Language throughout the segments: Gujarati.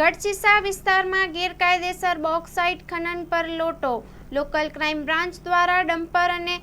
ગઢસીસા વિસ્તારમાં ગેરકાયદેસર બોક્સાઇટ ખનન પર લોટો. લોકલ ક્રાઇમ બ્રાન્ચ દ્વારા ડમ્પર અને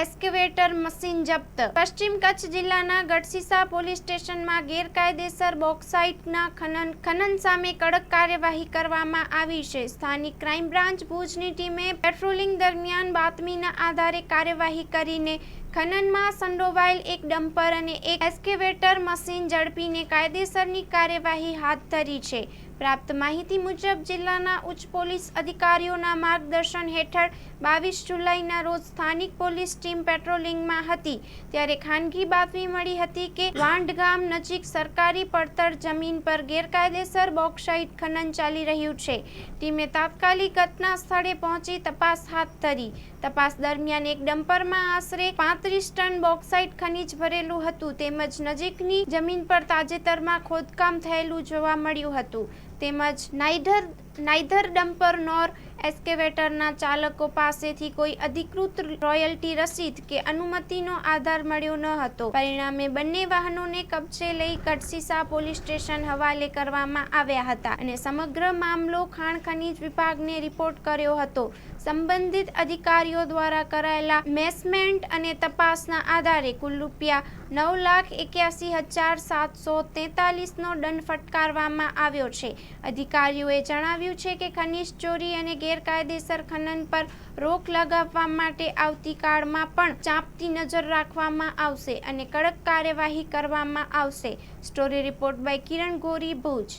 એસ્કેવેટર મશીન જપ્ત. પશ્ચિમ કચ્છ જિલ્લાના ગઢસીસા પોલીસ સ્ટેશનમાં ગેરકાયદેસર બોક્સાઇટના ખનન ખનન સામે કડક કાર્યવાહી કરવામાં આવી છે. સ્થાનિક ક્રાઇમ બ્રાન્ચ ભુજની ટીમે પેટ્રોલિંગ દરમિયાન બાતમીના આધારે કાર્યવાહી કરીને ખનનમાં સંડોવાયેલ એક ડમ્પર અને એક એસ્કેવેટર મશીન ઝડપીને કાયદેસરની કાર્યવાહી હાથ ધરી છે. પ્રાપ્ત માહિતી મુજબ જિલ્લાના ઉચ્ચ પોલીસ અધિકારીઓના માર્ગદર્શન હેઠળ બાવીસ જુલાઈના રોજ સ્થાનિક પોલીસ ટીમ પેટ્રોલિંગમાં હતી. ત્યારે ખાનગી બાતમી મળી હતી કે વાંડ ગામ નજીક સરકારી પડતર જમીન પર ગેરકાયદેસર બોક્સાઇટ ખનન ચાલી રહ્યું છે. ટીમે તાત્કાલિક ઘટના સ્થળે પહોંચી તપાસ હાથ ધરી. તપાસ દરમિયાન એક ડમ્પરમાં આશરે પાંત્રીસ ટન બોક્સાઇટ ખનીજ ભરેલું હતું તેમજ નજીકની જમીન પર તાજેતરમાં ખોદકામ થયેલું જોવા મળ્યું હતું. તેમજ નાઇધર નાઇધર ડમ્પર નોર એસ્કેવેટરના ચાલકો પાસેથી કોઈ અધિકૃત રોયલ્ટી રસીદ કે અનુમતિનો આધાર મળ્યો ન હતો. પરિણામે બંને વાહનોને કબજે લઈ કટસીસા પોલીસ સ્ટેશન હવાલે કરવામાં આવ્યા હતા અને સમગ્ર મામલો ખાણ ખનીજ વિભાગને રિપોર્ટ કર્યો હતો. સંબંધિત અધિકારીઓ દ્વારા કરાયેલા મેસમેન્ટ અને તપાસના આધારે કુલ રૂપિયા નવ લાખ એક્યાસી હજાર સાતસો તેતાલીસનો દંડ ફટકારવામાં આવ્યો છે. અધિકારીઓએ જણાવ્યું છે કે ખનિજ ચોરી અને ગેરકાયદેસર ખનન પર રોક લગાવવા માટે આવતીકાળમાં પણ ચાંપતી નજર રાખવામાં આવશે અને કડક કાર્યવાહી કરવામાં આવશે. Story report by Kiran Gori, Bhuj.